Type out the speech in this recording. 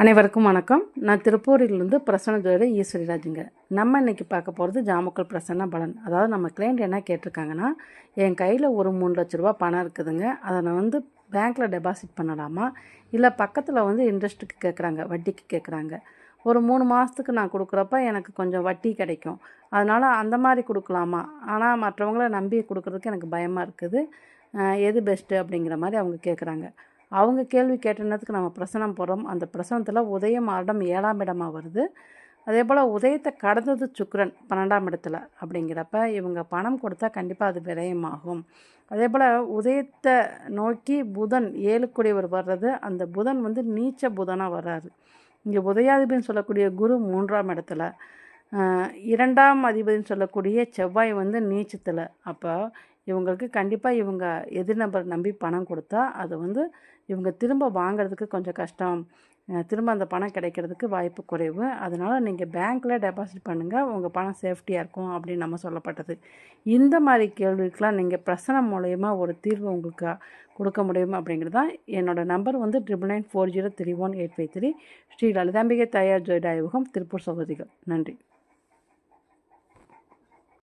அனைவருக்கும் வணக்கம். நான் திருப்பூரிலிருந்து பிரசன்ன ஜோதி ஈஸ்வரி ராஜுங்க நம்ம இன்னைக்கு பார்க்க போகிறது ஜாமக்கல் பிரசன்ன பலன். அதாவது நம்ம கிளைண்ட் என்ன கேட்டிருக்காங்கன்னா என் கையில் ஒரு மூணு லட்ச ரூபா பணம் இருக்குதுங்க. அதை நான் வந்து பேங்க்கில் டெபாசிட் பண்ணலாமா? இல்லை பக்கத்தில் வந்து இன்ட்ரெஸ்ட்டுக்கு கேட்குறாங்க வட்டிக்கு கேட்குறாங்க ஒரு மூணு மாதத்துக்கு நான் கொடுக்குறப்ப எனக்கு கொஞ்சம் வட்டி கிடைக்கும். அதனால் அந்த மாதிரி கொடுக்கலாமா? ஆனால் மற்றவங்கள நம்பி கொடுக்குறதுக்கு எனக்கு பயமாக இருக்குது. எது பெஸ்ட்டு அப்படிங்கிற மாதிரி அவங்க கேட்குறாங்க அவங்க கேள்வி கேட்டனதுக்கு நம்ம பிரசனம் போகிறோம் அந்த பிரசனத்தில் உதயம் ஆடம் ஏழாம் இடமாக வருது. அதே போல் உதயத்தை கடந்தது சுக்ரன் பன்னெண்டாம் இடத்துல அப்படிங்கிறப்ப இவங்க பணம் கொடுத்தா கண்டிப்பாக அது விரயமாகும். அதே போல் உதயத்தை நோக்கி புதன் ஏழுக்குடையவர் வர்றது. அந்த புதன் வந்து நீச்ச புதனாக வர்றாரு. இங்கே உதயாதிபதினு சொல்லக்கூடிய குரு மூன்றாம் இடத்துல. இரண்டாம் அதிபதினு சொல்லக்கூடிய செவ்வாய் வந்து நீச்சத்தில். அப்போ இவங்களுக்கு கண்டிப்பாக இவங்க எதிர்நபர் நம்பி பணம் கொடுத்தா அது வந்து இவங்க திரும்ப வாங்குறதுக்கு கொஞ்சம் கஷ்டம். திரும்ப அந்த பணம் கிடைக்கிறதுக்கு வாய்ப்பு குறைவு. அதனால் நீங்கள் பேங்க்கில் டெபாசிட் பண்ணுங்கள் உங்கள் பணம் சேஃப்டியாக இருக்கும் அப்படின்னு நம்ம சொல்லப்பட்டது. இந்த மாதிரி கேள்விக்கெலாம் நீங்கள் பிரசனம் மூலயமா ஒரு தீர்வு உங்களுக்கு கொடுக்க முடியும் அப்படிங்கிறது தான் என்னோட நம்பர் வந்து triple nine four zero three one eight five three. Shri Lalithambigai தயார் ஜோதிட திருப்பூர் சகோதரிகள். நன்றி.